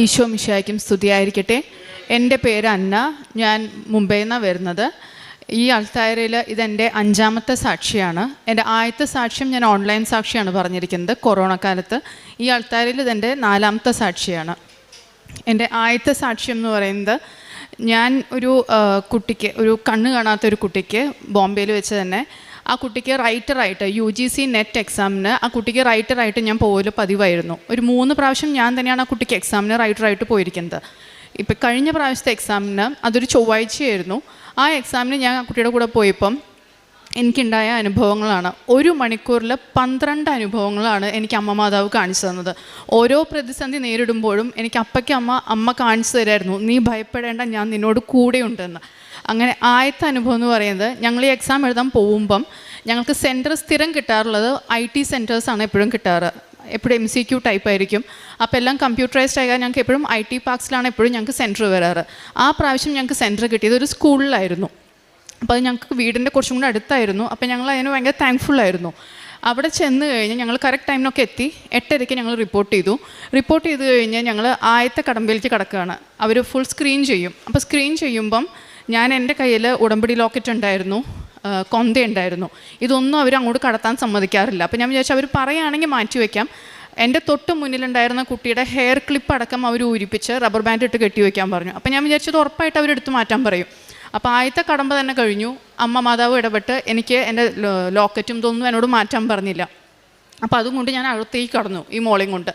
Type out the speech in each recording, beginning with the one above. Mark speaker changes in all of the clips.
Speaker 1: ഈശോ മിശായ്ക്കും സ്തുതിയായിരിക്കട്ടെ. എന്റെ പേര് അന്ന. ഞാൻ മുംബൈയിൽ നിന്നാണ് വരുന്നത്. ഈ അൾത്തായരയിൽ ഇതെന്റെ അഞ്ചാമത്തെ സാക്ഷിയാണ്. എന്റെ ആദ്യത്തെ സാക്ഷ്യം ഞാൻ ഓൺലൈൻ സാക്ഷിയാണ് പറഞ്ഞിരിക്കുന്നത് കൊറോണ കാലത്ത് ഈ അൾത്താരയിൽ ഇതെന്റെ നാലാമത്തെ സാക്ഷിയാണ്. എന്റെ ആദ്യത്തെ സാക്ഷ്യം എന്ന് പറയുന്നത് ഞാൻ ഒരു കുട്ടിക്ക് ഒരു കണ്ണ് കാണാത്ത ഒരു കുട്ടിക്ക് ബോംബെയിൽ വെച്ച് തന്നെ ആ കുട്ടിക്ക് റൈറ്ററായിട്ട് യു ജി സി നെറ്റ് എക്സാമിന് ആ കുട്ടിക്ക് റൈറ്ററായിട്ട് ഞാൻ പോകൽ പതിവായിരുന്നു. ഒരു മൂന്ന് പ്രാവശ്യം ഞാൻ തന്നെയാണ് ആ കുട്ടിക്ക് എക്സാമിന് റൈറ്ററായിട്ട് പോയിരിക്കുന്നത്. ഇപ്പം കഴിഞ്ഞ പ്രാവശ്യത്തെ എക്സാമിന് അതൊരു ചൊവ്വാഴ്ചയായിരുന്നു. ആ എക്സാമിന് ഞാൻ ആ കുട്ടിയുടെ കൂടെ പോയപ്പം എനിക്കുണ്ടായ അനുഭവങ്ങളാണ്. ഒരു മണിക്കൂറിൽ പന്ത്രണ്ട് അനുഭവങ്ങളാണ് എനിക്ക് അമ്മ മാതാവ് കാണിച്ചു തന്നത്. ഓരോ പ്രതിസന്ധി നേരിടുമ്പോഴും എനിക്ക് അപ്പയ്ക്ക് അമ്മ അമ്മ കാണിച്ചു തരായിരുന്നു. നീ ഭയപ്പെടേണ്ട ഞാൻ നിന്നോട് കൂടെയുണ്ടെന്ന്. അങ്ങനെ ആദ്യത്തെ അനുഭവം എന്ന് പറയുന്നത് ഞങ്ങൾ ഈ എക്സാം എഴുതാൻ പോകുമ്പം ഞങ്ങൾക്ക് സെന്റർ സ്ഥിരം കിട്ടാറുള്ളത് ഐ ടി സെന്റേഴ്സാണ് എപ്പോഴും കിട്ടാറ്. എപ്പോഴും എം സി ക്യൂ ടൈപ്പ് ആയിരിക്കും. അപ്പോൾ എല്ലാം കമ്പ്യൂട്ടറൈസ്ഡ് ആയാൽ ഞങ്ങൾക്ക് എപ്പോഴും ഐ ടി പാർക്സിലാണ് എപ്പോഴും ഞങ്ങൾക്ക് സെന്റർ വരാറ്. ആ പ്രാവശ്യം ഞങ്ങൾക്ക് സെന്റർ കിട്ടിയത് ഒരു സ്കൂളിലായിരുന്നു. അപ്പോൾ അത് ഞങ്ങൾക്ക് വീടിന്റെ കുറച്ചും കൂടെ അടുത്തായിരുന്നു. അപ്പോൾ ഞങ്ങൾ അതിന് ഭയങ്കര ആയിരുന്നു. അവിടെ ചെന്ന് കഴിഞ്ഞ് ഞങ്ങൾ കറക്റ്റ് ടൈമിനൊക്കെ എത്തി. എട്ടരയ്ക്ക് ഞങ്ങൾ റിപ്പോർട്ട് ചെയ്തു. റിപ്പോർട്ട് ചെയ്ത് കഴിഞ്ഞ് ഞങ്ങൾ ആയത്തെ കടമ്പിലേക്ക് കിടക്കുകയാണ്. അവർ ഫുൾ സ്ക്രീൻ ചെയ്യും. അപ്പോൾ സ്ക്രീൻ ചെയ്യുമ്പം ഞാൻ എന്റെ കയ്യിൽ ഉടമ്പടി ലോക്കറ്റ് ഉണ്ടായിരുന്നു. ആ, കൊന്ത ഉണ്ടായിരുന്നു ഇതൊന്നും അവർ അങ്ങോട്ട് കടത്താൻ സമ്മതിക്കാറില്ല. അപ്പോൾ ഞാൻ വിചാരിച്ചു അവർ പറയുകയാണെങ്കിൽ മാറ്റി വയ്ക്കാം എന്റെ തൊട്ട് മുന്നിലുണ്ടായിരുന്ന കുട്ടിയുടെ ഹെയർ ക്ലിപ്പ് അടക്കം അവർ ഊരിപ്പിച്ച് റബ്ബർ ബാൻഡ് ഇട്ട് കെട്ടി വയ്ക്കാൻ പറഞ്ഞു. അപ്പോൾ ഞാൻ വിചാരിച്ചത് ഉറപ്പായിട്ട് അവരെടുത്ത് മാറ്റാൻ പറയും. അപ്പോൾ ആദ്യത്തെ കടമ്പ തന്നെ കഴിഞ്ഞു. അമ്മ മാതാവ് ഇടപെട്ട് എനിക്ക് എന്റെ ലോക്കറ്റും ഇതൊന്നും എന്നോട് മാറ്റാൻ പറഞ്ഞില്ല. അപ്പോൾ അതും കൊണ്ട് ഞാൻ അകത്തേക്ക് കടന്നു ഈ മോളെയും കൊണ്ട്.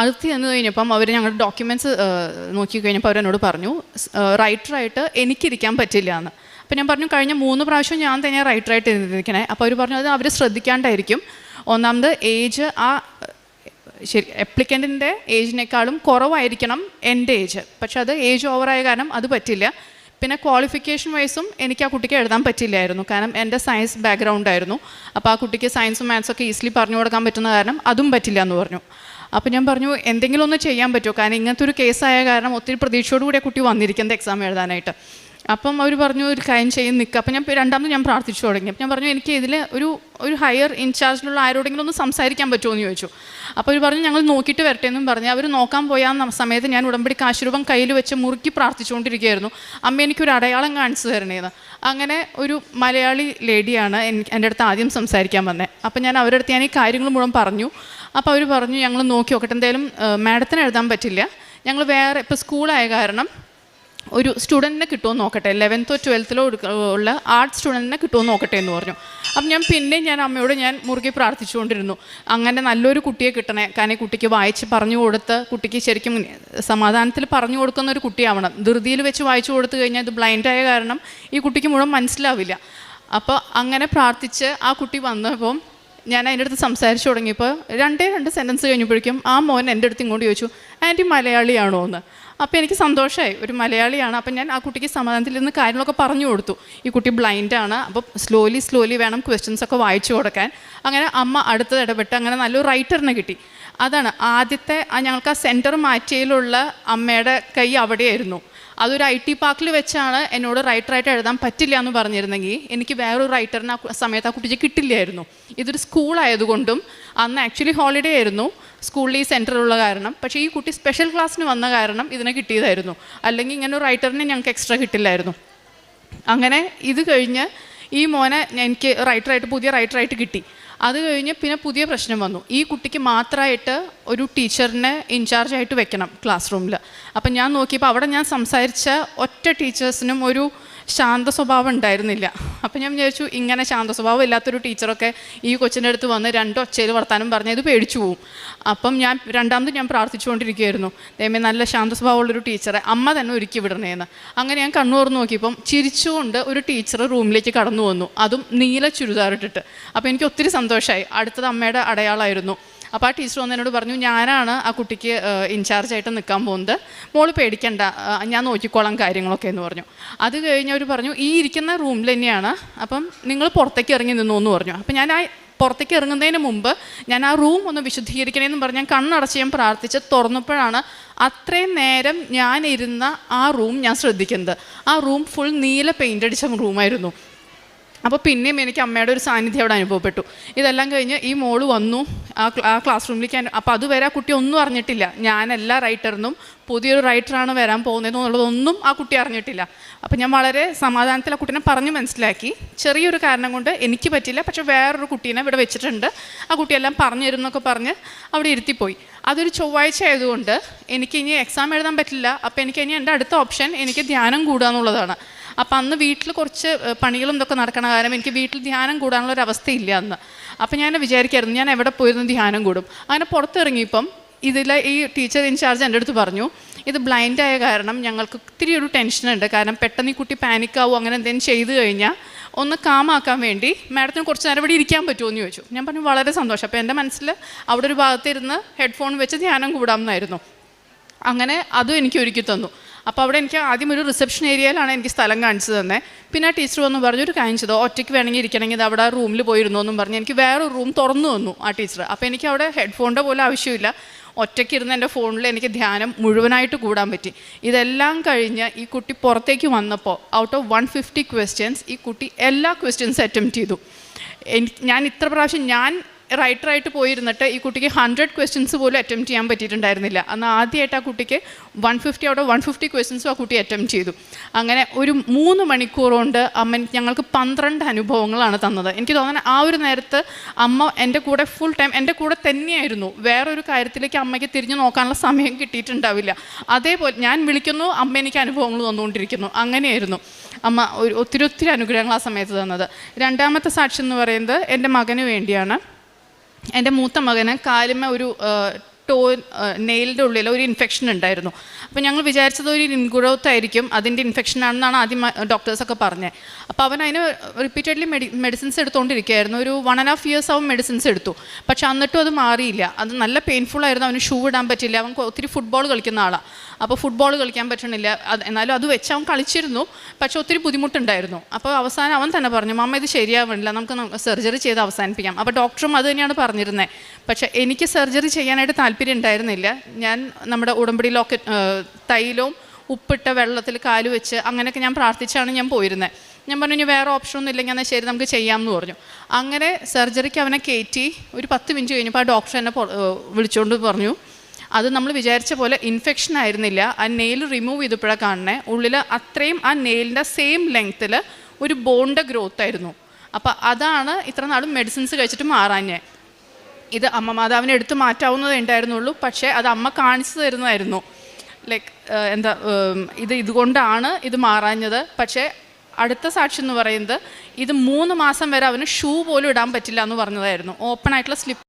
Speaker 1: അകത്ത് ചെന്ന് കഴിഞ്ഞപ്പം അവർ ഞങ്ങളുടെ ഡോക്യുമെന്റ്സ് നോക്കി കഴിഞ്ഞപ്പോൾ അവരെന്നോട് പറഞ്ഞു റൈറ്ററായിട്ട് എനിക്കിരിക്കാൻ പറ്റില്ല എന്ന്. അപ്പോൾ ഞാൻ പറഞ്ഞു കഴിഞ്ഞ മൂന്ന് പ്രാവശ്യം ഞാൻ തന്നെ റൈറ്ററായിട്ട് എഴുതിയിരിക്കണേ. അപ്പോൾ അവർ പറഞ്ഞു അവർ ശ്രദ്ധിക്കാണ്ടായിരിക്കും. ഒന്നാമത് ഏജ് ആ ശരി അപ്ലിക്കന്റിന്റെ ഏജിനേക്കാളും കുറവായിരിക്കണം എന്റെ ഏജ് പക്ഷെ അത് ഏജ് ഓവറായ കാരണം അത് പറ്റില്ല. പിന്നെ ക്വാളിഫിക്കേഷൻ വൈസും എനിക്ക് ആ കുട്ടിക്ക് എഴുതാൻ പറ്റില്ലായിരുന്നു. കാരണം എന്റെ സയൻസ് ബാക്ക്ഗ്രൗണ്ട് ആയിരുന്നു. അപ്പോൾ ആ കുട്ടിക്ക് സയൻസും മാത്സൊക്കെ ഈസിലി പറഞ്ഞു കൊടുക്കാൻ പറ്റുന്ന കാരണം അതും പറ്റില്ല എന്ന് പറഞ്ഞു. അപ്പോൾ ഞാൻ പറഞ്ഞു എന്തെങ്കിലും ഒന്ന് ചെയ്യാൻ പറ്റുമോ? കാരണം ഇങ്ങനത്തെ ഒരു കേസായ കാരണം ഒത്തിരി പ്രതീക്ഷയോടുകൂടി ആ കുട്ടി വന്നിരിക്കുന്നത് എക്സാം എഴുതാനായിട്ട്. അപ്പം അവർ പറഞ്ഞു ഒരു കാര്യം ചെയ്യും നിൽക്കുക അപ്പം ഞാൻ രണ്ടാമത് ഞാൻ പ്രാർത്ഥിച്ചു തുടങ്ങി. അപ്പം ഞാൻ പറഞ്ഞു എനിക്ക് ഇതിൽ ഒരു ഒരു ഹയർ ഇൻചാർജിലുള്ള ആരോടെങ്കിലും ഒന്ന് സംസാരിക്കാൻ പറ്റുമോ? എന്ന് ചോദിച്ചു. അപ്പോൾ അവർ പറഞ്ഞു ഞങ്ങൾ നോക്കിയിട്ട് വരട്ടെ എന്നും പറഞ്ഞു. അവർ നോക്കാൻ പോയ സമയത്ത് ഞാൻ ഉടമ്പടി കാശുരൂപം കയ്യിൽ വെച്ച് മുറുക്കി പ്രാർത്ഥിച്ചുകൊണ്ടിരിക്കുകയായിരുന്നു. അമ്മ എനിക്കൊരു അടയാളം കാണിച്ചു തരണേന്ന്. അങ്ങനെ ഒരു മലയാളി ലേഡിയാണ് എന്റെ അടുത്ത് ആദ്യം സംസാരിക്കാൻ വന്നത് അപ്പം ഞാൻ അവരുടെ അടുത്ത് ഞാൻ ഈ കാര്യങ്ങൾ മുഴുവൻ പറഞ്ഞു. അപ്പോൾ അവർ പറഞ്ഞു ഞങ്ങൾ നോക്കി നോക്കട്ടെ. എന്തായാലും മാഡത്തിന് എഴുതാൻ പറ്റില്ല. ഞങ്ങൾ വേറെ ഇപ്പോൾ സ്കൂളായ കാരണം ഒരു സ്റ്റുഡന്റിനെ കിട്ടുമോ നോക്കട്ടെ. ലെവൻത്തോ ട്വൽത്തിലോ ഉള്ള ആർട്സ് സ്റ്റുഡന്റിനെ കിട്ടുമോ നോക്കട്ടെ എന്ന് പറഞ്ഞു. അപ്പം ഞാൻ പിന്നെ ഞാൻ അമ്മയോട് ഞാൻ മുറുകെ പ്രാർത്ഥിച്ചുകൊണ്ടിരുന്നു. അങ്ങനെ നല്ലൊരു കുട്ടിയെ കിട്ടണേ. കാരണം കുട്ടിക്ക് വായിച്ച് പറഞ്ഞു കൊടുത്ത് കുട്ടിക്ക് ശരിക്കും സമാധാനത്തിൽ പറഞ്ഞു കൊടുക്കുന്ന ഒരു കുട്ടിയാവണം. ധൃതിയിൽ വെച്ച് വായിച്ചു കൊടുത്തു കഴിഞ്ഞാൽ ഇത് ബ്ലൈൻഡായ കാരണം ഈ കുട്ടിക്ക് മുഴുവൻ മനസ്സിലാവില്ല. അപ്പോൾ അങ്ങനെ പ്രാർത്ഥിച്ച് ആ കുട്ടി വന്നപ്പം ഞാൻ അതിന്റെ അടുത്ത് സംസാരിച്ചു തുടങ്ങിയപ്പോൾ രണ്ടേ രണ്ട് സെന്റൻസ് കഴിഞ്ഞപ്പോഴേക്കും ആ മോൻ എന്റെ അടുത്ത് ഇങ്ങോട്ട് ചോദിച്ചു ആന്റി മലയാളിയാണോ എന്ന് അപ്പോൾ എനിക്ക് സന്തോഷമായി ഒരു മലയാളിയാണ്. അപ്പം ഞാൻ ആ കുട്ടിക്ക് സമാധാനത്തിൽ നിന്ന് കാര്യങ്ങളൊക്കെ പറഞ്ഞു കൊടുത്തു. ഈ കുട്ടി ബ്ലൈൻഡാണ് അപ്പോൾ സ്ലോലി സ്ലോലി വേണം ക്വസ്റ്റ്യൻസ് ഒക്കെ വായിച്ചു കൊടുക്കാൻ. അങ്ങനെ അമ്മ അടുത്തത് ഇടപെട്ട് അങ്ങനെ നല്ലൊരു റൈറ്ററിനെ കിട്ടി. അതാണ് ആദ്യത്തെ ഞങ്ങൾക്ക് ആ സെന്റർ മാറ്റിയിലുള്ള അമ്മയുടെ കൈ അവിടെയായിരുന്നു. അതൊരു ഐ ടി പാർക്കിൽ വെച്ചാണ് എന്നോട് റൈറ്ററായിട്ട് എഴുതാൻ പറ്റില്ല എന്ന് പറഞ്ഞിരുന്നെങ്കിൽ എനിക്ക് വേറൊരു റൈറ്ററിന് ആ സമയത്ത് ആ കുട്ടിക്ക് കിട്ടില്ലായിരുന്നു. ഇതൊരു സ്കൂളായതുകൊണ്ടും അന്ന് ആക്ച്വലി ഹോളിഡേ ആയിരുന്നു. സ്കൂളിൽ ഈ സെന്ററുള്ള കാരണം. പക്ഷേ ഈ കുട്ടി സ്പെഷ്യൽ ക്ലാസ്സിന് വന്ന കാരണം ഇതിനെ കിട്ടിയതായിരുന്നു. അല്ലെങ്കിൽ ഇങ്ങനെ ഒരു റൈറ്ററിനെ ഞങ്ങൾക്ക് എക്സ്ട്രാ കിട്ടില്ലായിരുന്നു. അങ്ങനെ ഇത് കഴിഞ്ഞ് ഈ മോനെ എനിക്ക് റൈറ്ററായിട്ട് പുതിയ റൈറ്ററായിട്ട് കിട്ടി. അത് കഴിഞ്ഞ് പിന്നെ പുതിയ പ്രശ്നം വന്നു. ഈ കുട്ടിക്ക് മാത്രമായിട്ട് ഒരു ടീച്ചറിനെ ഇൻചാർജായിട്ട് വെക്കണം ക്ലാസ് റൂമിൽ അപ്പം ഞാൻ നോക്കിയപ്പോൾ അവിടെ ഞാൻ സംസാരിച്ച ഒറ്റ ടീച്ചേഴ്സിനും ഒരു ശാന്ത സ്വഭാവം ഉണ്ടായിരുന്നില്ല അപ്പം ഞാൻ വിചാരിച്ചു ഇങ്ങനെ ശാന്ത സ്വഭാവം ഇല്ലാത്തൊരു ടീച്ചറൊക്കെ ഈ കൊച്ചിന്റെ അടുത്ത് വന്ന് രണ്ട് ഒച്ചയിൽ വർത്താനം പറഞ്ഞത് ഇത് പേടിച്ചു പോവും. അപ്പം ഞാൻ രണ്ടാമത് ഞാൻ പ്രാർത്ഥിച്ചുകൊണ്ടിരിക്കുകയായിരുന്നു. ദൈവമേ നല്ല ശാന്ത സ്വഭാവമുള്ളൊരു ടീച്ചറെ അമ്മ തന്നെ ഒരുക്കി വിടണേന്ന്. അങ്ങനെ ഞാൻ കണ്ണു തുറന്ന് നോക്കിയപ്പം ചിരിച്ചുകൊണ്ട് ഒരു ടീച്ചർ റൂമിലേക്ക് കടന്നു വന്നു. അതും നീല ചുരിദാറിട്ടിട്ട്. അപ്പോൾ എനിക്ക് ഒത്തിരി സന്തോഷമായി അടുത്തത് അമ്മയുടെ അടയാളമായിരുന്നു അപ്പോൾ ആ ടീച്ചർ വന്ന് എന്നോട് പറഞ്ഞു ഞാനാണ് ആ കുട്ടിക്ക് ഇൻചാർജായിട്ട് നിൽക്കാൻ പോകുന്നത്. മോൾ പേടിക്കണ്ട. ഞാൻ നോക്കിക്കോളാം കാര്യങ്ങളൊക്കെ എന്ന് പറഞ്ഞു. അത് കഴിഞ്ഞ് അവർ പറഞ്ഞു ഈ ഇരിക്കുന്ന റൂമിൽ തന്നെയാണ്. അപ്പം നിങ്ങൾ പുറത്തേക്ക് ഇറങ്ങി നിന്നു എന്ന് പറഞ്ഞു. അപ്പം ഞാൻ ആ പുറത്തേക്ക് ഇറങ്ങുന്നതിന് മുമ്പ് ഞാൻ ആ റൂം ഒന്ന് വിശുദ്ധീകരിക്കണമെന്ന് പറഞ്ഞ് ഞാൻ കണ്ണടച്ച് ഞാൻ പ്രാർത്ഥിച്ച് തുറന്നപ്പോഴാണ് അത്രയും നേരം ഞാനിരുന്ന ആ റൂം ഞാൻ ശ്രദ്ധിക്കുന്നത്. ആ റൂം ഫുൾ നീല പെയിന്റ് അടിച്ച റൂമായിരുന്നു. അപ്പോൾ പിന്നെയും എനിക്ക് അമ്മയുടെ ഒരു സാന്നിധ്യം അവിടെ അനുഭവപ്പെട്ടു. ഇതെല്ലാം കഴിഞ്ഞ് ഈ മോൾ വന്നു. ആ ക്ലാസ് റൂമിലേക്ക് അപ്പോൾ അതുവരെ ആ കുട്ടി ഒന്നും അറിഞ്ഞിട്ടില്ല. ഞാനല്ല റൈറ്ററിനും പുതിയൊരു റൈറ്ററാണ് വരാൻ പോകുന്നതെന്നുള്ളതൊന്നും ആ കുട്ടി അറിഞ്ഞിട്ടില്ല. അപ്പോൾ ഞാൻ വളരെ സമാധാനത്തിൽ ആ കുട്ടീനെ പറഞ്ഞ് മനസ്സിലാക്കി. ചെറിയൊരു കാരണം കൊണ്ട് എനിക്ക് പറ്റില്ല പക്ഷേ വേറൊരു കുട്ടീനെ ഇവിടെ വെച്ചിട്ടുണ്ട്. ആ കുട്ടിയെല്ലാം പറഞ്ഞു തരുന്നൊക്കെ പറഞ്ഞ് അവിടെ ഇരുത്തിപ്പോയി. അതൊരു ചൊവ്വാഴ്ച ആയതുകൊണ്ട് എനിക്ക് ഇനി എക്സാം എഴുതാൻ പറ്റില്ല. അപ്പോൾ എനിക്ക് ഇനി എന്റെ അടുത്ത ഓപ്ഷൻ എനിക്ക് ധ്യാനം കൂടുക എന്നുള്ളതാണ്. അപ്പം അന്ന് വീട്ടിൽ കുറച്ച് പണികളും ഇതൊക്കെ നടക്കണ കാരണം എനിക്ക് വീട്ടിൽ ധ്യാനം കൂടാനുള്ള ഒരു അവസ്ഥയില്ല അന്ന്. അപ്പം ഞാൻ വിചാരിക്കായിരുന്നു ഞാൻ എവിടെ പോയിരുന്നു ധ്യാനം കൂടും. അങ്ങനെ പുറത്തിറങ്ങിയപ്പം ഇതിലെ ഈ ടീച്ചർ ഇൻചാർജ് എന്റെ അടുത്ത് പറഞ്ഞു ഇത് ബ്ലൈൻഡ് ആയ കാരണം ഞങ്ങൾക്ക് ഒത്തിരി ഒരു ടെൻഷനുണ്ട് കാരണം പെട്ടെന്ന് ഈ കുട്ടി പാനിക്കാവും അങ്ങനെ എന്തെങ്കിലും ചെയ്തു കഴിഞ്ഞാൽ ഒന്ന് കാമാക്കാൻ വേണ്ടി മാഡത്തിന് കുറച്ച് നേരം ഇവിടെ ഇരിക്കാൻ പറ്റുമോ എന്ന് ചോദിച്ചു. ഞാൻ പറഞ്ഞു വളരെ സന്തോഷം. അപ്പോൾ എന്റെ മനസ്സിൽ അവിടെ ഒരു ഭാഗത്തിരുന്ന് ഹെഡ്ഫോൺ വെച്ച് ധ്യാനം കൂടാമെന്നായിരുന്നു. അങ്ങനെ അതും എനിക്ക് ഒരുക്കി തന്നു. അപ്പോൾ അവിടെ എനിക്ക് ആദ്യം ഒരു റിസപ്ഷൻ ഏരിയയിലാണ് എനിക്ക് സ്ഥലം കാണിച്ചു തന്നെ. പിന്നെ ആ ടീച്ചർ വന്നു പറഞ്ഞു ഒരു കാര്യം ചെയ്തോ? ഒറ്റയ്ക്ക് വേണമെങ്കിൽ ഇരിക്കണമെങ്കിൽ ഇത് അവിടെ റൂമിൽ പോയിരുന്നു? എന്നും പറഞ്ഞ് എനിക്ക് വേറെ റൂം തുറന്നു തന്നു ആ ടീച്ചർ അപ്പോൾ എനിക്ക് അവിടെ ഹെഡ്ഫോണിന്റെ പോലും ആവശ്യമില്ല. ഒറ്റയ്ക്ക് ഇരുന്ന് എന്റെ ഫോണിൽ എനിക്ക് ധ്യാനം മുഴുവനായിട്ട് കൂടാൻ പറ്റി. ഇതെല്ലാം കഴിഞ്ഞ് ഈ കുട്ടി പുറത്തേക്ക് വന്നപ്പോൾ out of one fifty questions ഈ കുട്ടി എല്ലാ ക്വസ്റ്റ്യൻസ് അറ്റംപ്റ്റ് ചെയ്തു. ഞാൻ ഇത്ര പ്രാവശ്യം ഞാൻ റൈറ്ററായിട്ട് പോയിരുന്നിട്ട് ഈ കുട്ടിക്ക് ഹൺഡ്രഡ് ക്വസ്റ്റ്യൻസ് പോലും അറ്റംപ്റ്റ് ചെയ്യാൻ പറ്റിയിട്ടുണ്ടായിരുന്നില്ല. അന്ന് ആദ്യമായിട്ട് ആ കുട്ടിക്ക് വൺ ഫിഫ്റ്റി അവിടെ വൺ ഫിഫ്റ്റി ക്വസ്റ്റ്യൻസും ആ കുട്ടി അറ്റംപ്റ്റ് ചെയ്തു. അങ്ങനെ ഒരു മൂന്ന് മണിക്കൂർ കൊണ്ട് അമ്മ ഞങ്ങൾക്ക് പന്ത്രണ്ട് അനുഭവങ്ങളാണ് തന്നത്. എനിക്ക് തോന്നുന്നത് ആ ഒരു നേരത്ത് അമ്മ എന്റെ കൂടെ ഫുൾ ടൈം എന്റെ കൂടെ തന്നെയായിരുന്നു. വേറൊരു കാര്യത്തിലേക്ക് അമ്മയ്ക്ക് തിരിഞ്ഞു നോക്കാനുള്ള സമയം കിട്ടിയിട്ടുണ്ടാവില്ല. അതേപോലെ ഞാൻ വിളിക്കുന്നു അമ്മ എനിക്ക് അനുഭവങ്ങൾ തന്നുകൊണ്ടിരിക്കുന്നു. അങ്ങനെയായിരുന്നു അമ്മ ഒരു ഒത്തിരി ഒത്തിരി അനുഗ്രഹങ്ങൾ ആ സമയത്ത് തന്നത്. രണ്ടാമത്തെ സാക്ഷി എന്ന് പറയുന്നത് എന്റെ മകന് വേണ്ടിയാണ്. എന്റെ മൂത്ത മകന് കാലിമ ഒരു ടോ നെയിലിന്റെ ഉള്ളിൽ ഒരു ഇൻഫെക്ഷൻ ഉണ്ടായിരുന്നു. അപ്പോൾ ഞങ്ങൾ വിചാരിച്ചത് ഒരു ഇൻഗ്രോത്ത് ആയിരിക്കും അതിന്റെ ഇൻഫെക്ഷൻ ആണെന്നാണ് ആദ്യം ഡോക്ടേഴ്സൊക്കെ പറഞ്ഞത് അപ്പോൾ അവൻ അതിന് റിപ്പീറ്റഡ്ലി മെഡി മെഡിസിൻസ് എടുത്തുകൊണ്ടിരിക്കുകയായിരുന്നു ഒരു വൺ ആൻഡ് ഹാഫ് ഇയേഴ്സ് അവൻ മെഡിസിൻസ് എടുത്തു. പക്ഷെ എന്നിട്ടും അത് മാറിയില്ല. അത് നല്ല പെയിൻഫുൾ ആയിരുന്നു അവന് ഷൂ ഇടാൻ പറ്റില്ല. അവൻ ഒത്തിരി ഫുട്ബോൾ കളിക്കുന്ന ആളാണ് അപ്പോൾ ഫുട്ബോൾ കളിക്കാൻ പറ്റണില്ല. എന്നാലും അത് വെച്ച് അവൻ കളിച്ചിരുന്നു. പക്ഷെ ഒത്തിരി ബുദ്ധിമുട്ടുണ്ടായിരുന്നു. അപ്പോൾ അവസാനം അവൻ തന്നെ പറഞ്ഞു മമ്മ ഇത് ശരിയാവണില്ല. നമുക്ക് സർജറി ചെയ്ത് അവസാനിപ്പിക്കാം. അപ്പോൾ ഡോക്ടറും അത് തന്നെയാണ് പറഞ്ഞിരുന്നത് പക്ഷേ എനിക്ക് സർജറി ചെയ്യാനായിട്ട് താല്പര്യം ഉണ്ടായിരുന്നില്ല. ഞാൻ നമ്മുടെ ഉടമ്പടിയിലൊക്കെ തൈലവും ഉപ്പിട്ട വെള്ളത്തിൽ കാൽ വെച്ച് അങ്ങനെയൊക്കെ ഞാൻ പ്രാർത്ഥിച്ചാണ് ഞാൻ പോയിരുന്നത് ഞാൻ പറഞ്ഞു ഇനി വേറെ ഓപ്ഷൻ ഒന്നും ഇല്ലെങ്കിൽ എന്നാൽ ശരി നമുക്ക് ചെയ്യാമെന്ന് പറഞ്ഞു. അങ്ങനെ സർജറിക്ക് അവനെ കയറ്റി ഒരു പത്ത് മിനിറ്റ് കഴിഞ്ഞപ്പോൾ ആ ഡോക്ടർ എന്നെ വിളിച്ചുകൊണ്ട് പറഞ്ഞു. അത് നമ്മൾ വിചാരിച്ച പോലെ ഇൻഫെക്ഷൻ ആയിരുന്നില്ല. ആ നെയിൽ റിമൂവ് ചെയ്തപ്പോഴാണ് കാണണേ ഉള്ളിൽ അത്രയും ആ നെയിലിന്റെ സെയിം ലെങ്ത്തിൽ ഒരു ബോണിന്റെ ഗ്രോത്ത് ആയിരുന്നു. അപ്പോൾ അതാണ് ഇത്ര നാളും മെഡിസിൻസ് കഴിച്ചിട്ട് മാറാഞ്ഞേ. ഇത് അമ്മ മാതാവിനെ എടുത്ത് മാറ്റാവുന്നതേ ഉണ്ടായിരുന്നുള്ളൂ. പക്ഷേ അത് അമ്മ കാണിച്ചു തരുന്നതായിരുന്നു. ലൈക്ക് എന്താ ഇത് ഇതുകൊണ്ടാണ് ഇത് മാറാഞ്ഞത്. പക്ഷേ അടുത്ത സാക്ഷി എന്ന് പറയുന്നത് ഇത് മൂന്ന് മാസം വരെ അവന് ഷൂ പോലും ഇടാൻ പറ്റില്ല എന്ന് പറഞ്ഞതായിരുന്നു. ഓപ്പൺ ആയിട്ടുള്ള സ്ലിപ്പ്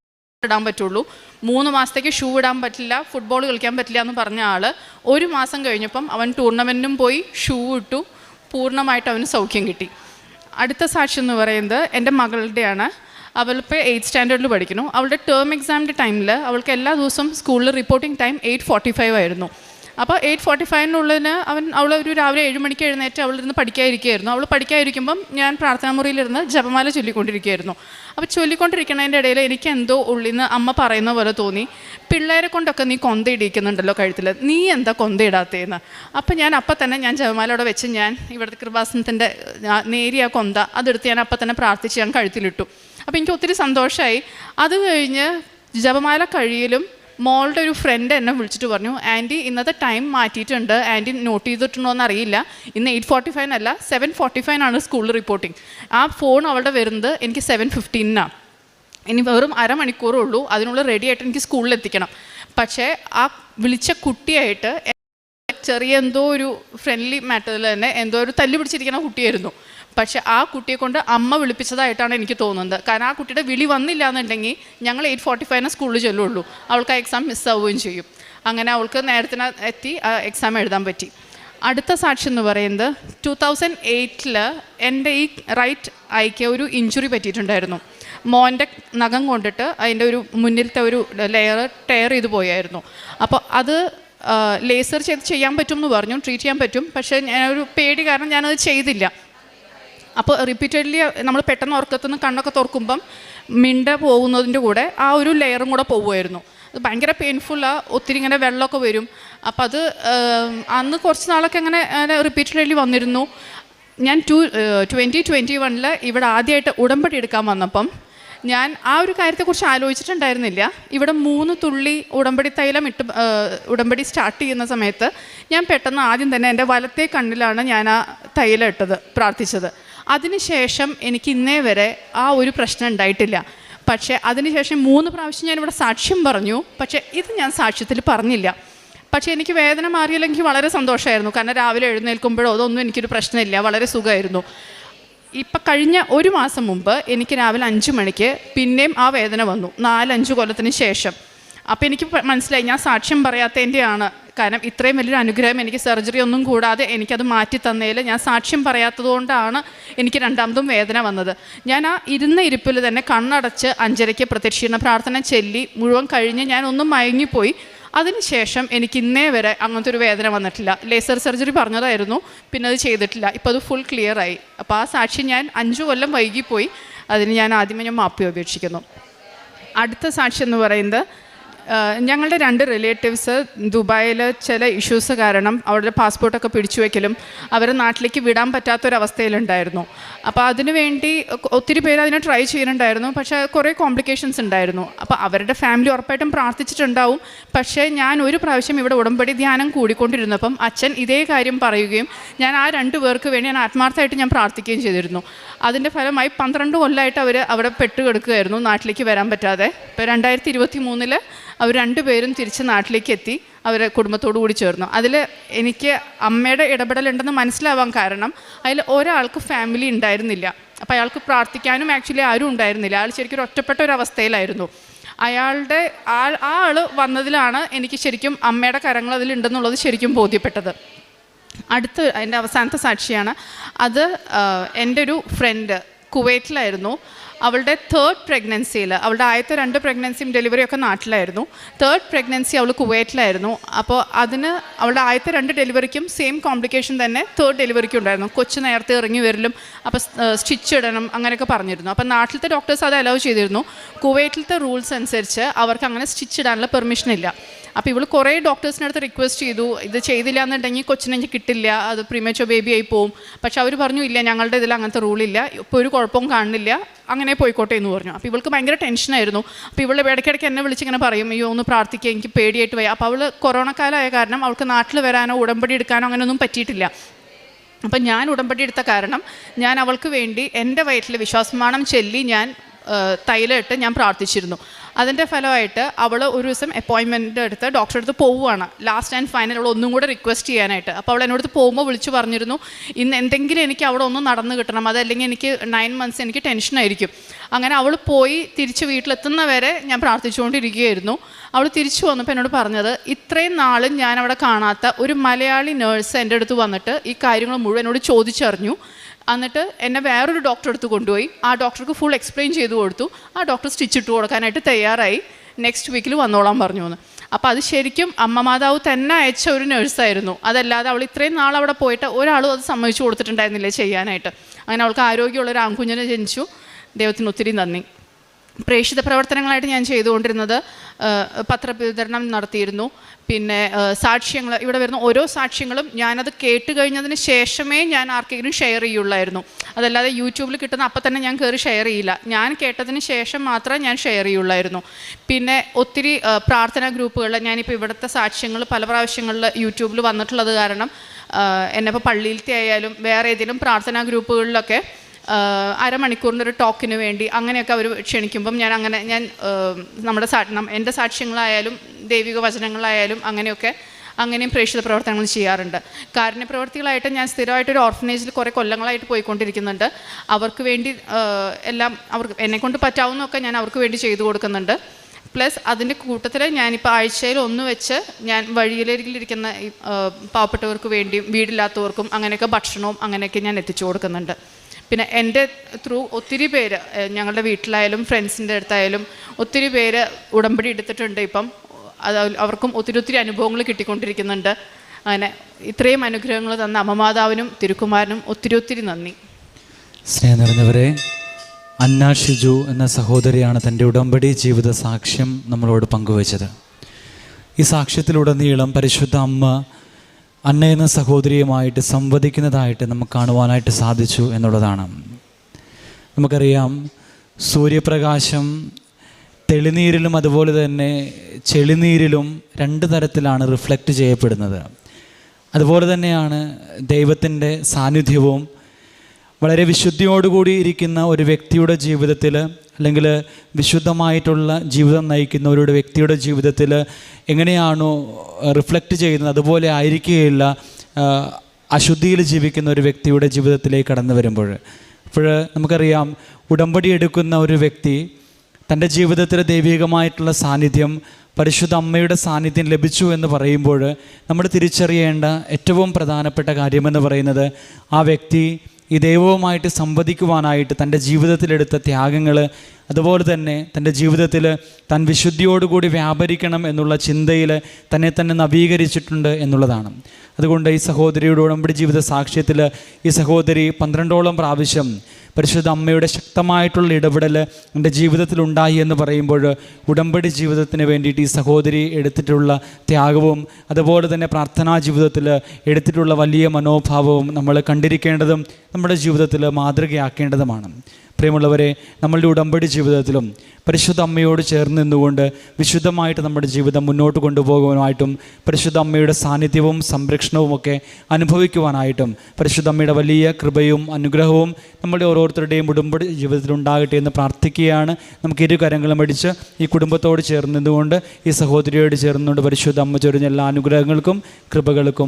Speaker 1: ഇടാൻ പറ്റുള്ളൂ. മൂന്ന് മാസത്തേക്ക് ഷൂ ഇടാൻ പറ്റില്ല ഫുട്ബോൾ കളിക്കാൻ പറ്റില്ല എന്ന് പറഞ്ഞ ആൾ ഒരു മാസം കഴിഞ്ഞപ്പം അവൻ ടൂർണമെന്റിനും പോയി ഷൂ ഇട്ടു. പൂർണമായിട്ട് അവന് സൗഖ്യം കിട്ടി. അടുത്ത സാക്ഷി എന്ന് പറയുന്നത് എന്റെ മകളുടെയാണ്. അവളിപ്പോൾ എയ്ത്ത് സ്റ്റാൻഡേർഡിൽ പഠിക്കുന്നു. അവളുടെ ടേം എക്സാമിന്റെ ടൈമിൽ അവൾക്ക് എല്ലാ ദിവസവും സ്കൂളിൽ reporting time eight forty five ആയിരുന്നു. അപ്പോൾ എയ്റ്റ് ഫോർട്ടി ഫൈവിനുള്ളതിന് അവൻ അവൾ ഒരു രാവിലെ ഏഴ് മണിക്ക് എഴുന്നേറ്റ് അവളിരുന്ന് പഠിക്കാതിരിക്കുകയായിരുന്നു അവൾ പഠിക്കാതിരിക്കുമ്പം ഞാൻ പ്രാർത്ഥനാ മുറിയിലിരുന്ന് ജപമാല ചൊല്ലിക്കൊണ്ടിരിക്കുകയായിരുന്നു. അപ്പോൾ ചൊല്ലിക്കൊണ്ടിരിക്കുന്നതിന്റെ ഇടയിൽ എനിക്ക് എന്തോ ഉള്ളിൽ അമ്മ പറയുന്ന പോലെ തോന്നി പിള്ളേരെ കൊണ്ടൊക്കെ നീ കൊന്ത ഇടിയിക്കുന്നുണ്ടല്ലോ കഴുത്തിൽ നീ എന്താ കൊന്ത ഇടാത്തേന്ന്? അപ്പം ഞാൻ അപ്പം തന്നെ ഞാൻ ജപമാലയോടെ വെച്ച് ഞാൻ ഇവിടുത്തെ കൃപാസനത്തിന്റെ നേരിയ കൊന്ത അതെടുത്ത് ഞാൻ അപ്പം തന്നെ പ്രാർത്ഥിച്ച് ഞാൻ കഴുത്തിലിട്ടു. അപ്പോൾ എനിക്ക് ഒത്തിരി സന്തോഷമായി അത് കഴിഞ്ഞ് ജപമാല കഴിയലും മോളുടെ ഒരു ഫ്രണ്ട് എന്നെ വിളിച്ചിട്ട് പറഞ്ഞു ആന്റി ഇന്നത്തെ ടൈം മാറ്റിയിട്ടുണ്ട്. ആന്റി നോട്ട് ചെയ്തിട്ടുണ്ടോ എന്ന് അറിയില്ല ഇന്ന് എയ്റ്റ് ഫോർട്ടി അല്ല സെവൻ ഫോർട്ടി ഫൈവ് ആണ് സ്കൂളിൽ റിപ്പോർട്ടിംഗ് ആ ഫോൺ അവളുടെ വരുന്നത് എനിക്ക് സെവൻ ഫിഫ്റ്റീനാണ് ഇനി വെറും അരമണിക്കൂറേ ഉള്ളൂ. അതിനുള്ള റെഡി ആയിട്ട് എനിക്ക് സ്കൂളിൽ എത്തിക്കണം. പക്ഷേ ആ വിളിച്ച കുട്ടിയായിട്ട് ചെറിയ എന്തോ ഒരു ഫ്രണ്ട്ലി മാറ്ററിൽ തന്നെ എന്തോ ഒരു തല്ലു പിടിച്ചിരിക്കുന്ന കുട്ടിയായിരുന്നു. പക്ഷെ ആ കുട്ടിയെ കൊണ്ട് അമ്മ വിളിപ്പിച്ചതായിട്ടാണ് എനിക്ക് തോന്നുന്നത്. കാരണം ആ കുട്ടിയുടെ വിളി വന്നില്ല എന്നുണ്ടെങ്കിൽ ഞങ്ങൾ എയ്റ്റ് ഫോർട്ടി ഫൈവിന് സ്കൂളിൽ ചെല്ലുള്ളൂ. അവൾക്ക് ആ എക്സാം മിസ്സാവുകയും ചെയ്യും. അങ്ങനെ അവൾക്ക് നേരത്തിന് എത്തി ആ എക്സാം എഴുതാൻ പറ്റി. അടുത്ത സാക്ഷി എന്ന് പറയുന്നത് ടു തൗസൻഡ് എയ്റ്റിൽ എന്റെ ഈ റൈറ്റ് ഐക്ക് ഒരു ഇഞ്ചുറി പറ്റിയിട്ടുണ്ടായിരുന്നു. മോന്റെ നഖം കൊണ്ടിട്ട് അതിന്റെ ഒരു മുന്നിലത്തെ ഒരു ലെയർ ടയർ ചെയ്ത് പോയായിരുന്നു. അപ്പോൾ അത് ലേസർ ചെയ്ത് ചെയ്യാൻ പറ്റും എന്ന് പറഞ്ഞു ട്രീറ്റ് ചെയ്യാൻ പറ്റും. പക്ഷേ ഞാൻ ഒരു പേടി കാരണം ഞാനത് ചെയ്തില്ല. അപ്പോൾ റിപ്പീറ്റഡ്ലി നമ്മൾ പെട്ടെന്ന് ഉറക്കത്തുനിന്ന് കണ്ണൊക്കെ തുറക്കുമ്പം മിണ്ട പോകുന്നതിന്റെ കൂടെ ആ ഒരു ലെയറും കൂടെ പോകുമായിരുന്നു അത് ഭയങ്കര പെയിൻഫുള്ളാണ് ഒത്തിരി ഇങ്ങനെ വെള്ളമൊക്കെ വരും. അപ്പോൾ അത് അന്ന് കുറച്ച് നാളൊക്കെ അങ്ങനെ റിപ്പീറ്റഡ്ലി വന്നിരുന്നു. ഞാൻ ടു ട്വന്റി ട്വന്റി വണ്ണിൽ ഇവിടെ ആദ്യമായിട്ട് ഉടമ്പടി എടുക്കാൻ വന്നപ്പം ഞാൻ ആ ഒരു കാര്യത്തെക്കുറിച്ച് ആലോചിച്ചിട്ടുണ്ടായിരുന്നില്ല. ഇവിടെ മൂന്ന് തുള്ളി ഉടമ്പടി തൈലം ഇട്ട് ഉടമ്പടി സ്റ്റാർട്ട് ചെയ്യുന്ന സമയത്ത് ഞാൻ പെട്ടെന്ന് ആദ്യം തന്നെ എന്റെ വലത്തെ കണ്ണിലാണ് ഞാൻ ആ തൈലം ഇട്ടത് പ്രാർത്ഥിച്ചത്. അതിനുശേഷം എനിക്ക് ഇന്നേ വരെ ആ ഒരു പ്രശ്നം ഉണ്ടായിട്ടില്ല. പക്ഷേ അതിനുശേഷം മൂന്ന് പ്രാവശ്യം ഞാനിവിടെ സാക്ഷ്യം പറഞ്ഞു. പക്ഷേ ഇത് ഞാൻ സാക്ഷ്യത്തിൽ പറഞ്ഞില്ല. പക്ഷേ എനിക്ക് വേദന മാറിയില്ലെങ്കിൽ വളരെ സന്തോഷമായിരുന്നു. കാരണം രാവിലെ എഴുന്നേൽക്കുമ്പോഴോ അതൊന്നും എനിക്കൊരു പ്രശ്നമില്ല. വളരെ സുഖമായിരുന്നു. ഇപ്പം കഴിഞ്ഞ ഒരു മാസം മുമ്പ് എനിക്ക് രാവിലെ അഞ്ച് മണിക്ക് പിന്നെയും ആ വേദന വന്നു. നാലഞ്ച് കൊല്ലത്തിന് ശേഷം. അപ്പോൾ എനിക്ക് മനസ്സിലായി. ഞാൻ സാക്ഷ്യം പറയാത്തതിന്റെയാണ് കാരണം ഇത്രയും വലിയൊരു അനുഗ്രഹം എനിക്ക് സർജറി ഒന്നും കൂടാതെ എനിക്കത് മാറ്റി തന്നതിൽ ഞാൻ സാക്ഷ്യം പറയാത്തതുകൊണ്ടാണ് എനിക്ക് രണ്ടാമതും വേദന വന്നത്. ഞാൻ ആ ഇരുന്ന ഇരിപ്പിൽ തന്നെ കണ്ണടച്ച് അഞ്ചരയ്ക്ക് പ്രത്യക്ഷീണ പ്രാർത്ഥന ചെല്ലി മുഴുവൻ കഴിഞ്ഞ് ഞാൻ ഒന്നും മയങ്ങിപ്പോയി. അതിനുശേഷം എനിക്ക് ഇന്നേ വരെ അങ്ങനത്തെ ഒരു വേദന വന്നിട്ടില്ല. ലേസർ സർജറി പറഞ്ഞതായിരുന്നു. പിന്നെ അത് ചെയ്തിട്ടില്ല. ഇപ്പോൾ അത് ഫുൾ ക്ലിയർ ആയി. അപ്പോൾ ആ സാക്ഷി ഞാൻ അഞ്ചു കൊല്ലം വൈകിപ്പോയി. അതിന് ഞാൻ ആദ്യമേ ഞാൻ മാപ്പി അപേക്ഷിക്കുന്നു. അടുത്ത സാക്ഷി എന്ന് പറയുന്നത് ഞങ്ങളുടെ രണ്ട് റിലേറ്റീവ്സ് ദുബായിൽ ചില ഇഷ്യൂസ് കാരണം അവരുടെ പാസ്പോർട്ടൊക്കെ പിടിച്ചു വയ്ക്കലും അവരെ നാട്ടിലേക്ക് വിടാൻ പറ്റാത്തൊരവസ്ഥയിലുണ്ടായിരുന്നു. അപ്പോൾ അതിനുവേണ്ടി ഒത്തിരി പേര് അതിനെ ട്രൈ ചെയ്യുന്നുണ്ടായിരുന്നു. പക്ഷേ കുറേ കോംപ്ലിക്കേഷൻസ് ഉണ്ടായിരുന്നു. അപ്പോൾ അവരുടെ ഫാമിലി ഉറപ്പായിട്ടും പ്രാർത്ഥിച്ചിട്ടുണ്ടാവും. പക്ഷേ ഞാൻ ഒരു പ്രാവശ്യം ഇവിടെ ഉടമ്പടി ധ്യാനം കൂടിക്കൊണ്ടിരുന്നപ്പം അച്ഛൻ ഇതേ കാര്യം പറയുകയും ഞാൻ ആ രണ്ട് പേർക്ക് വേണ്ടി ഞാൻ ആത്മാർത്ഥമായിട്ട് ഞാൻ പ്രാർത്ഥിക്കുകയും ചെയ്തിരുന്നു. അതിന്റെ ഫലമായി പന്ത്രണ്ട് കൊല്ലമായിട്ട് അവർ അവിടെ പെട്ടുകിടക്കുകയായിരുന്നു നാട്ടിലേക്ക് വരാൻ പറ്റാതെ. ഇപ്പോൾ രണ്ടായിരത്തി ഇരുപത്തി മൂന്നിൽ അവർ രണ്ടുപേരും തിരിച്ച് നാട്ടിലേക്ക് എത്തി അവരെ കുടുംബത്തോടു കൂടി ചേർന്നു. അതിൽ എനിക്ക് അമ്മയുടെ ഇടപെടലുണ്ടെന്ന് മനസ്സിലാവാൻ കാരണം അതിൽ ഒരാൾക്ക് ഫാമിലി ഉണ്ടായിരുന്നില്ല. അപ്പോൾ അയാൾക്ക് പ്രാർത്ഥിക്കാനും ആക്ച്വലി ആരും ഉണ്ടായിരുന്നില്ല. അയാൾ ശരിക്കും ഒരു ഒറ്റപ്പെട്ട ഒരു അവസ്ഥയിലായിരുന്നു. അയാളുടെ ആ ആ ആൾ വന്നതിലാണ് എനിക്ക് ശരിക്കും അമ്മയുടെ കരങ്ങൾ അതിലുണ്ടെന്നുള്ളത് ശരിക്കും ബോധ്യപ്പെട്ടത്. അടുത്ത എന്റെ അവസാനത്തെ സാക്ഷിയാണ്. അത് എന്റെ ഒരു ഫ്രണ്ട് കുവൈറ്റിലായിരുന്നു. അവളുടെ തേർഡ് പ്രഗ്നൻസിയിൽ അവളുടെ ആദ്യത്തെ രണ്ട് പ്രഗ്നൻസിയും ഡെലിവറിയൊക്കെ നാട്ടിലായിരുന്നു. തേർഡ് പ്രഗ്നൻസി അവൾ കുവൈറ്റിലായിരുന്നു. അപ്പോൾ അതിന് അവളുടെ ആദ്യത്തെ രണ്ട് ഡെലിവറിക്കും സെയിം കോംപ്ലിക്കേഷൻ തന്നെ തേർഡ് ഡെലിവറിക്കും ഉണ്ടായിരുന്നു. കൊച്ചു നേരത്തെ ഇറങ്ങി വരലും അപ്പോൾ സ്റ്റിച്ച് ഇടണം അങ്ങനെയൊക്കെ പറഞ്ഞിരുന്നു. അപ്പോൾ നാട്ടിലത്തെ ഡോക്ടേഴ്സ് അത് അലൗ ചെയ്തിരുന്നു. കുവൈറ്റിലത്തെ റൂൾസ് അനുസരിച്ച് അവർക്ക് അങ്ങനെ സ്റ്റിച്ച് ഇടാനുള്ള പെർമിഷൻ ഇല്ല. അപ്പോൾ ഇവൾ കുറേ ഡോക്ടേഴ്സിന്റെ അടുത്ത് റിക്വസ്റ്റ് ചെയ്തു. ഇത് ചെയ്തില്ല എന്നുണ്ടെങ്കിൽ കൊച്ചിനെ കിട്ടില്ല. അത് പ്രീമേച്ചോ ബേബി ആയി പോവും. പക്ഷെ അവർ പറഞ്ഞു ഇല്ല ഞങ്ങളുടെ ഇതിൽ അങ്ങനത്തെ റൂളില്ല ഇപ്പോൾ ഒരു കുഴപ്പവും കാണുന്നില്ല. അങ്ങനെ പോയിക്കോട്ടെ എന്ന് പറഞ്ഞു. അപ്പോൾ ഇവൾക്ക് ഭയങ്കര ടെൻഷനായിരുന്നു അപ്പോൾ ഇവൾ ഇടയ്ക്കിടയ്ക്ക് എന്നെ വിളിച്ചിങ്ങനെ പറയും അയ്യോ ഒന്ന് പ്രാർത്ഥിക്കുക എനിക്ക് പേടിയായിട്ട് പോയി അപ്പോൾ അവൾ കൊറോണ കാലമായ കാരണം അവൾക്ക് നാട്ടിൽ വരാനോ ഉടമ്പടി എടുക്കാനോ അങ്ങനെയൊന്നും പറ്റിയിട്ടില്ല. അപ്പം ഞാൻ ഉടമ്പടി എടുത്ത കാരണം ഞാൻ അവൾക്ക് വേണ്ടി എന്റെ വയറ്റിൽ വിശ്വാസമാണം ചൊല്ലി ഞാൻ തൈലമിട്ട് ഞാൻ പ്രാർത്ഥിച്ചിരുന്നു. അതിന്റെ ഫലമായിട്ട് അവൾ ഒരു ദിവസം അപ്പോയിൻമെന്റ് എടുത്ത് ഡോക്ടറെ അടുത്ത് പോവുകയാണ് ലാസ്റ്റ് ആൻഡ് ഫൈനൽ അവൾ ഒന്നും കൂടെ റിക്വസ്റ്റ് ചെയ്യാനായിട്ട്. അപ്പോൾ അവൾ എന്നോട് പോകുമ്പോൾ വിളിച്ച് പറഞ്ഞിരുന്നു ഇന്ന് എന്തെങ്കിലും എനിക്ക് അവിടെ ഒന്ന് നടന്നു കിട്ടണം. അതല്ലെങ്കിൽ എനിക്ക് നയൻ മന്ത്സ് എനിക്ക് ടെൻഷനായിരിക്കും അങ്ങനെ അവൾ പോയി തിരിച്ച് വീട്ടിലെത്തുന്നവരെ ഞാൻ പ്രാർത്ഥിച്ചുകൊണ്ടിരിക്കുകയായിരുന്നു. അവൾ തിരിച്ചു വന്നപ്പോൾ എന്നോട് പറഞ്ഞത് ഇത്രയും നാളും ഞാൻ അവിടെ കാണാത്ത ഒരു മലയാളി നേഴ്സ് എന്റെ അടുത്ത് വന്നിട്ട് ഈ കാര്യങ്ങൾ മുഴുവൻ എന്നോട് ചോദിച്ചറിഞ്ഞു. എന്നിട്ട് എന്നെ വേറൊരു ഡോക്ടറെ അടുത്ത് കൊണ്ടുപോയി. ആ ഡോക്ടർക്ക് ഫുൾ എക്സ്പ്ലെയിൻ ചെയ്ത് കൊടുത്തു. ആ ഡോക്ടർ സ്റ്റിച്ച് ഇട്ട് കൊടുക്കാനായിട്ട് തയ്യാറായി. നെക്സ്റ്റ് വീക്കിൽ വന്നോളാൻ പറഞ്ഞു എന്ന് അപ്പോൾ അത് ശരിക്കും അമ്മ മാതാവ് തന്നെ അയച്ച ഒരു നഴ്സായിരുന്നു അതല്ലാതെ അവൾ ഇത്രയും നാൾ അവിടെ പോയിട്ട് ഒരാളും അത് സമ്മതിച്ചു കൊടുത്തിട്ടുണ്ടായിരുന്നില്ല ചെയ്യാനായിട്ട്. അങ്ങനെ അവൾക്ക് ആരോഗ്യമുള്ള ഒരു ആൺകുഞ്ഞിനെ ജനിച്ചു. ദൈവത്തിന് ഒത്തിരി നന്ദി. പ്രേക്ഷിത പ്രവർത്തനങ്ങളായിട്ട് ഞാൻ ചെയ്തുകൊണ്ടിരുന്നത് പത്രവിതരണം നടത്തിയിരുന്നു. പിന്നെ സാക്ഷ്യങ്ങൾ ഇവിടെ വരുന്ന ഓരോ സാക്ഷ്യങ്ങളും ഞാനത് കേട്ട് കഴിഞ്ഞതിന് ശേഷമേ ഞാൻ ആർക്കെങ്കിലും ഷെയർ ചെയ്യുള്ളായിരുന്നു. അതല്ലാതെ യൂട്യൂബിൽ കിട്ടുന്ന അപ്പം തന്നെ ഞാൻ കയറി ഷെയർ ചെയ്യില്ല. ഞാൻ കേട്ടതിന് ശേഷം മാത്രമേ ഞാൻ ഷെയർ ചെയ്യുള്ളായിരുന്നു. പിന്നെ ഒത്തിരി പ്രാർത്ഥനാ ഗ്രൂപ്പുകൾ ഞാനിപ്പോൾ ഇവിടുത്തെ സാക്ഷ്യങ്ങൾ പല പ്രാവശ്യങ്ങളിൽ യൂട്യൂബിൽ വന്നിട്ടുള്ളത് കാരണം എന്നെ ഇപ്പോൾ പള്ളിയിലത്തെ ആയാലും വേറെ ഏതെങ്കിലും പ്രാർത്ഥനാ ഗ്രൂപ്പുകളിലൊക്കെ അരമണിക്കൂറിന്റെ ഒരു ടോക്കിന് വേണ്ടി അങ്ങനെയൊക്കെ അവർ ക്ഷണിക്കുമ്പം ഞാൻ അങ്ങനെ ഞാൻ നമ്മുടെ സാ എന്റെ സാക്ഷ്യങ്ങളായാലും ദൈവിക വചനങ്ങളായാലും അങ്ങനെയൊക്കെ അങ്ങനെയും പ്രേക്ഷിത പ്രവർത്തനങ്ങൾ ചെയ്യാറുണ്ട്. കാരുണ്യ പ്രവർത്തികളായിട്ട് ഞാൻ സ്ഥിരമായിട്ട് ഒരു ഓർഫനേജിൽ കുറേ കൊല്ലങ്ങളായിട്ട് പോയിക്കൊണ്ടിരിക്കുന്നുണ്ട്. അവർക്ക് വേണ്ടി എല്ലാം അവർക്ക് എന്നെക്കൊണ്ട് പറ്റാവുന്നൊക്കെ ഞാൻ അവർക്ക് വേണ്ടി ചെയ്തു കൊടുക്കുന്നുണ്ട്. പ്ലസ് അതിന്റെ കൂട്ടത്തിൽ ഞാനിപ്പോൾ ആഴ്ചയിൽ ഒന്ന് വെച്ച് ഞാൻ വഴിയിലരികിലിരിക്കുന്ന ഈ, പാവപ്പെട്ടവർക്ക് വേണ്ടിയും വീടില്ലാത്തവർക്കും അങ്ങനെയൊക്കെ ഭക്ഷണവും അങ്ങനെയൊക്കെ ഞാൻ എത്തിച്ചു കൊടുക്കുന്നുണ്ട്. പിന്നെ എന്റെ ത്രൂ ഒത്തിരി പേര് ഞങ്ങളുടെ വീട്ടിലായാലും ഫ്രണ്ട്സിന്റെ അടുത്തായാലും ഒത്തിരി പേര് ഉടമ്പടി എടുത്തിട്ടുണ്ട് ഇപ്പം. അത് അവർക്കും ഒത്തിരി ഒത്തിരി അനുഭവങ്ങൾ കിട്ടിക്കൊണ്ടിരിക്കുന്നുണ്ട്. അങ്ങനെ ഇത്രയും അനുഗ്രഹങ്ങൾ തന്ന അമ്മമാതാവിനും തിരുക്കുമാരനും ഒത്തിരി ഒത്തിരി നന്ദി.
Speaker 2: സ്നേഹം നിറഞ്ഞവരെ അന്ന ഷിജു എന്ന സഹോദരിയാണ് തന്റെ ഉടമ്പടി ജീവിത സാക്ഷ്യം നമ്മളോട് പങ്കുവച്ചത്. ഈ സാക്ഷ്യത്തിലുടനീളം പരിശുദ്ധ അമ്മ അന്ന എന്ന സഹോദരിയുമായിട്ട് സംവദിക്കുന്നതായിട്ട് നമുക്ക് കാണുവാനായിട്ട് സാധിച്ചു എന്നുള്ളതാണ്. നമുക്കറിയാം സൂര്യപ്രകാശം തെളിനീരിലും അതുപോലെ തന്നെ ചെളിനീരിലും രണ്ട് തരത്തിലാണ് റിഫ്ലക്റ്റ് ചെയ്യപ്പെടുന്നത്. അതുപോലെ തന്നെയാണ് ദൈവത്തിന്റെ സാന്നിധ്യവും വളരെ വിശുദ്ധിയോടുകൂടി ഇരിക്കുന്ന ഒരു വ്യക്തിയുടെ ജീവിതത്തിൽ അല്ലെങ്കിൽ വിശുദ്ധമായിട്ടുള്ള ജീവിതം നയിക്കുന്ന ഒരു വ്യക്തിയുടെ ജീവിതത്തിൽ എങ്ങനെയാണോ റിഫ്ലക്റ്റ് ചെയ്യുന്നത് അതുപോലെ ആയിരിക്കുകയില്ല അശുദ്ധിയിൽ ജീവിക്കുന്ന ഒരു വ്യക്തിയുടെ ജീവിതത്തിലേക്ക് കടന്നു വരുമ്പോൾ. അപ്പോൾ നമുക്കറിയാം ഉടമ്പടി എടുക്കുന്ന ഒരു വ്യക്തി തന്റെ ജീവിതത്തിൽ ദൈവികമായിട്ടുള്ള സാന്നിധ്യം പരിശുദ്ധ അമ്മയുടെ സാന്നിധ്യം ലഭിച്ചു എന്ന് പറയുമ്പോൾ നമ്മൾ തിരിച്ചറിയേണ്ട ഏറ്റവും പ്രധാനപ്പെട്ട കാര്യമെന്ന് പറയുന്നത് ആ വ്യക്തി ഈ ദൈവവുമായിട്ട് സംവദിക്കുവാനായിട്ട് തന്റെ ജീവിതത്തിലെടുത്ത ത്യാഗങ്ങൾ അതുപോലെ തന്നെ തന്റെ ജീവിതത്തിൽ താൻ വിശുദ്ധിയോടുകൂടി വ്യാപരിക്കണം എന്നുള്ള ചിന്തയിൽ തന്നെ തന്നെ നവീകരിച്ചിട്ടുണ്ട് എന്നുള്ളതാണ്. അതുകൊണ്ട് ഈ സഹോദരിയുടെ ഉടമ്പടി ജീവിത സാക്ഷ്യത്തിൽ ഈ സഹോദരി പന്ത്രണ്ടോളം പ്രാവശ്യം പരിശുദ്ധ അമ്മയുടെ ശക്തമായിട്ടുള്ള ഇടപെടൽ എന്റെ ജീവിതത്തിൽ ഉണ്ടായി എന്ന് പറയുമ്പോൾ ഉടമ്പടി ജീവിതത്തിന് വേണ്ടിയിട്ട് ഈ സഹോദരി എടുത്തിട്ടുള്ള ത്യാഗവും അതുപോലെ തന്നെ പ്രാർത്ഥനാ ജീവിതത്തിൽ എടുത്തിട്ടുള്ള വലിയ മനോഭാവവും നമ്മൾ കണ്ടിരിക്കേണ്ടതും നമ്മുടെ ജീവിതത്തിൽ മാതൃകയാക്കേണ്ടതുമാണ്. പ്രിയമുള്ളവരെ നമ്മളുടെ ഉടമ്പടി ജീവിതത്തിലും പരിശുദ്ധ അമ്മയോട് ചേർന്ന് നിന്നുകൊണ്ട് വിശുദ്ധമായിട്ട് നമ്മുടെ ജീവിതം മുന്നോട്ട് കൊണ്ടുപോകുവാനായിട്ടും പരിശുദ്ധ അമ്മയുടെ സാന്നിധ്യവും സംരക്ഷണവും ഒക്കെ അനുഭവിക്കുവാനായിട്ടും പരിശുദ്ധ അമ്മയുടെ വലിയ കൃപയും അനുഗ്രഹവും നമ്മുടെ ഓരോരുത്തരുടെയും ഉടമ്പടി ജീവിതത്തിൽ ഉണ്ടാകട്ടെ എന്ന് പ്രാർത്ഥിക്കുകയാണ്. നമുക്ക് ഇരു കരങ്ങളും അടിച്ച് ഈ കുടുംബത്തോട് ചേർന്നതുകൊണ്ട് ഈ സഹോദരിയോട് ചേർന്നുകൊണ്ട് പരിശുദ്ധ അമ്മ ചൊരിഞ്ഞ എല്ലാ അനുഗ്രഹങ്ങൾക്കും കൃപകൾക്കും